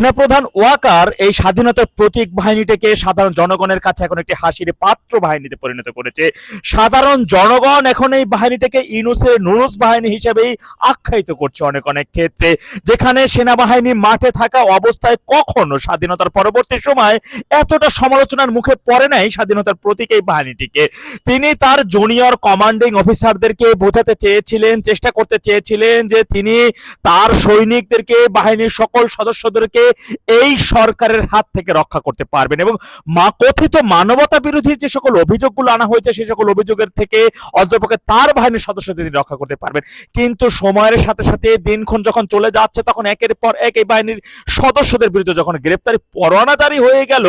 সেনাপ্রধান ওয়াকার এই স্বাধীনতার প্রতীক বাহিনীটাকে সাধারণ জনগণের কাছে এখন একটি হাসির পাত্র বাহিনীতে পরিণত করেছে। সাধারণ জনগণ এখন এই বাহিনীটাকে ইনুসের নুরুস বাহিনী হিসেবেই আখ্যায়িত করছে অনেক অনেক ক্ষেত্রে। যেখানে সেনাবাহিনী মাঠে থাকা অবস্থায় কখনো স্বাধীনতার পরবর্তী সময় এতটা সমালোচনার মুখে পড়ে নাই স্বাধীনতার প্রতীক এই বাহিনীটিকে। তিনি তার জুনিয়র কমান্ডিং অফিসারদেরকে বোঝাতে চেয়েছিলেন, চেষ্টা করতে চেয়েছিলেন যে তিনি তার সৈনিকদেরকে, বাহিনীর সকল সদস্যদেরকে এই সরকারের হাত থেকে রক্ষা করতে পারবেন এবং মা কথিত মানবতা বিরোধী যে সকল অভিযোগগুলো আনা হয়েছে সেই সকল অভিযোগের থেকে অন্তপক্ষে তার বাহিনীর সদস্যদের তিনি রক্ষা করতে পারবেন। কিন্তু সময়ের সাথে সাথে দিনক্ষণ যখন চলে যাচ্ছে, তখন একের পর এক এই বাহিনীর সদস্যদের বিরুদ্ধে যখন গ্রেপ্তারি পরোয়ানা জারি হয়ে গেল,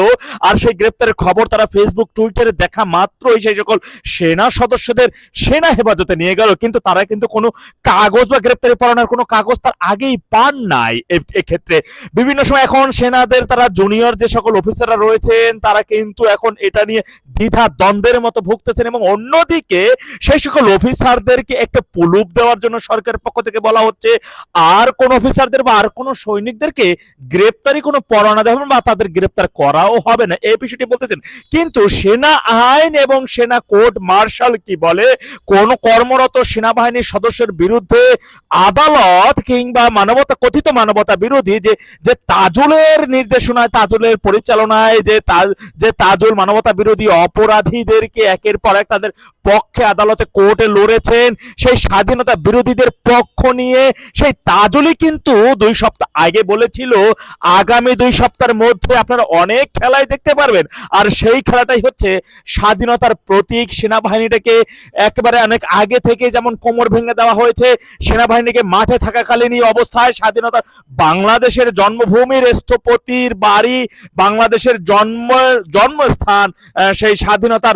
আর সেই গ্রেপ্তারের খবর তারা ফেসবুক টুইটারে দেখা মাত্রই সেই সকল সেনা সদস্যদের সেনা হেফাজতে নিয়ে গেল। কিন্তু তারা কিন্তু কোনো কাগজ বা গ্রেপ্তারি পরোয়ানার কোনো কাগজ তার আগেই পান নাই। এক্ষেত্রে বিভিন্ন সময় এখন সেনাদের, তারা জুনিয়র যে সকল অফিসাররা রয়েছেন, তারা কিন্তু এখন এটা নিয়ে দ্বিধা দ্বন্দ্বের মতো ভুগতেছেন এবং অন্যদিকে সেই সকল অফিসারদেরকে একটা পুলুপ দেওয়ার জন্য সরকারের পক্ষ থেকে বলা হচ্ছে, আর কোন অফিসারদের বা আর কোন সৈনিকদেরকে গ্রেপ্তারি কোনো পরোয়ানা দেওয়া বা তাদের গ্রেপ্তার করাও হবে না। এই বিষয়টি বলতেছেন। কিন্তু সেনা আইন এবং সেনা কোর্ট মার্শাল কি বলে? কোন কর্মরত সেনাবাহিনীর সদস্যের বিরুদ্ধে আদালত কিংবা মানবতা, কথিত মানবতা বিরোধী যে যে তাজুলের নির্দেশনায়, তাজুলের পরিচালনায় যে যে তাজুল মানবতা বিরোধী অপরাধীদেরকে একের পর এক তাদের পক্ষে আদালতে কোর্টে লড়েছেন, সেই স্বাধীনতা বিরোধীদের পক্ষ নিয়ে, সেই তাজুলই কিন্তু দুই সপ্তাহ আগে বলেছিল, আগামী দুই সপ্তাহের মধ্যে আপনারা অনেক খেলাই দেখতে পারবেন। আর সেই খেলাটাই হচ্ছে স্বাধীনতার প্রতীক সেনাবাহিনীটাকে একেবারে অনেক আগে থেকে যেমন কোমর ভেঙে দেওয়া হয়েছে, সেনাবাহিনীকে মাঠে থাকাকালীনই অবস্থায় স্বাধীনতা বাংলাদেশের জন্মভূমির স্থপতির বাড়ি বাংলাদেশের জন্ম, জন্মস্থান সেই স্বাধীনতার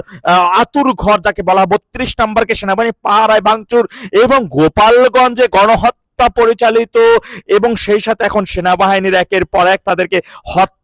আতুর ঘর যাকে বলা বত্রিশ নম্বরকে সেনাবাহিনী পাহারায় ভাঙচুর এবং গোপালগঞ্জে গণহত্যা পরিচালিত এবং সেই সাথে এখন সেনাবাহিনীর একের পর এক তাদেরকে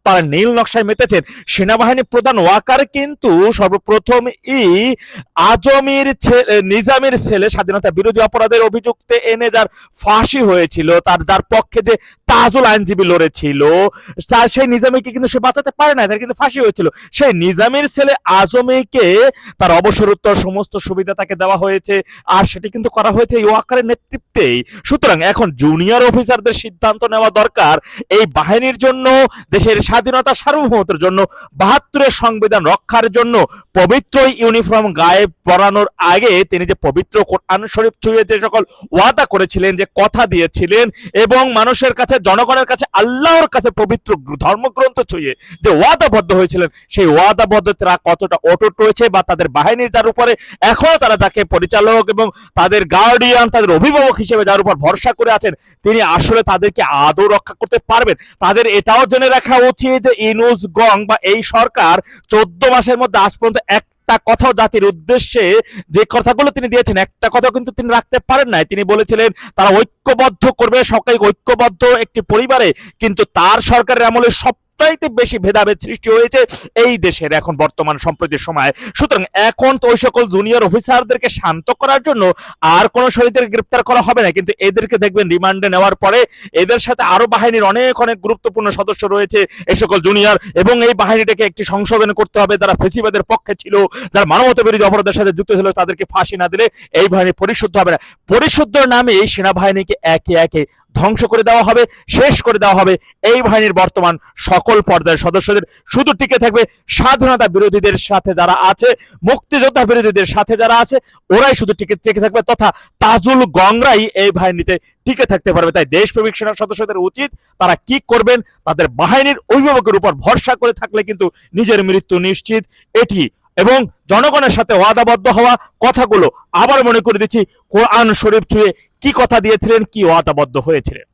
হত্যার নীল নকশায় মেতেছেন। সেনাবাহিনী প্রধান ওয়াকার কিন্তু সর্বপ্রথম ই আজমির ছে- নিজামের ছেলে, স্বাধীনতা বিরোধী অপরাধের অভিযুক্তে এনে যার ফাঁসি হয়েছিল, তার, যার পক্ষে যে তাজুল আইনজীবী লড়েছিল তার সেই নিজামীকে কিন্তু সে বাঁচাতে পারে না তার কিন্তু ফাঁসি হয়েছিল। সেই নিজামের ছেলে আজমিকে তার অবসরোত্তর সমস্ত সুবিধা তাকে দেওয়া হয়েছে, আর সেটি কিন্তু করা হয়েছে এই ওয়াকারের নেতৃত্বেই। সুতরাং এখন জুনিয়র অফিসারদের সিদ্ধান্ত নেওয়া দরকার। এই বাহিনীর জন্য দেশের স্বাধীনতা সার্বভৌমত্বের জন্য, বাহাত্তরের সংবিধান রক্ষার জন্য পবিত্র ইউনিফর্ম গায়ে পরানোর আগে তিনি যে পবিত্র কোরআন শরীফ ছুঁয়ে যে সকল ওয়াদা করেছিলেন, যে কথা দিয়েছিলেন এবং মানুষের কাছে, জনগণের কাছে, আল্লাহর কাছে পবিত্র ধর্মগ্রন্থ ছুঁয়ে যে ওয়াদাবদ্ধ হয়েছিলেন, সেই ওয়াদাবদ্ধতা কতটা অটুট রয়েছে বা তাদের বাহিনীর যার উপরে এখনও তারা যাকে পরিচালক এবং তাদের গার্ডিয়ান তাদের অভিভাবক হিসেবে যার উপর ভরসা করে আছেন, তিনি আসলে তাদেরকে আদৌ রক্ষা করতে পারবেন? তাদের এটাও জেনে রাখা উচিত যে ইনুস গং বা এই সরকার, চোদ্দ মাসের মধ্যে আজ পর্যন্ত একটা কথাও জাতির উদ্দেশ্যে যে কথাগুলো তিনি দিয়েছেন, একটা কথা কিন্তু তিনি রাখতে পারেন নাই। তিনি বলেছিলেন, তারা ঐক্যবদ্ধ করবে সকাল ঐক্যবদ্ধ একটি পরিবারে, কিন্তু তার সরকারের আমলে সবচাইতে বেশি ভেদাভেদ সৃষ্টি হয়েছে এই দেশের এখন বর্তমান সম্প্রতির সময়। সুতরাং এখন তো ওই সকল জুনিয়র অফিসারদেরকে শান্ত করার জন্য আর কোনো শহীদদের গ্রেপ্তার করা হবে না। কিন্তু এদেরকে দেখবেন রিমান্ডে নেওয়ার পরে এদের সাথে আরও বাহিনীর অনেক অনেক গুরুত্বপূর্ণ সদস্য রয়েছে এই সকল জুনিয়র এবং এই বাহিনীটাকে একটি সংশোধন করতে হবে। যারা ফেসিবাদের পক্ষে ছিল, যারা মানবতা বিরোধী অপরাধের সাথে যুক্ত ছিল, তাদেরকে ফাঁসি না দিলে এই বাহিনী পরিশুদ্ধ হবে না। পরিশুদ্ধর নামে এই সেনাবাহিনীকে একে একে ধ্বংস করে দেওয়া হবে, শেষ করে দেওয়া হবে এই বাহিনীর বর্তমান সকল পর্যায়ের সদস্যদের। শুধু টিকে থাকবে স্বাধীনতা বিরোধীদের সাথে যারা আছে, মুক্তিযোদ্ধা বিরোধীদের সাথে যারা আছে, ওরাই শুধু টিকে টিকে থাকবে তথা তাজুল গংরাই এই বাহিনীতে টিকে থাকতে পারবে। তাই দেশপ্রেমিক সেনা সদস্যদের উচিত তারা কি করবেন, তাদের বাহিনীর অভিভাবকের উপর ভরসা করে থাকলে কিন্তু নিজের মৃত্যু নিশ্চিত। এটি এবং জনগণের সাথে ওয়াদাবদ্ধ হওয়া কথাগুলো আবার মনে করে দিচ্ছি, কোরআন শরীফ ছুঁয়ে কি কথা দিয়েছিলেন কি ওয়াদাবদ্ধ হয়েছিলেন?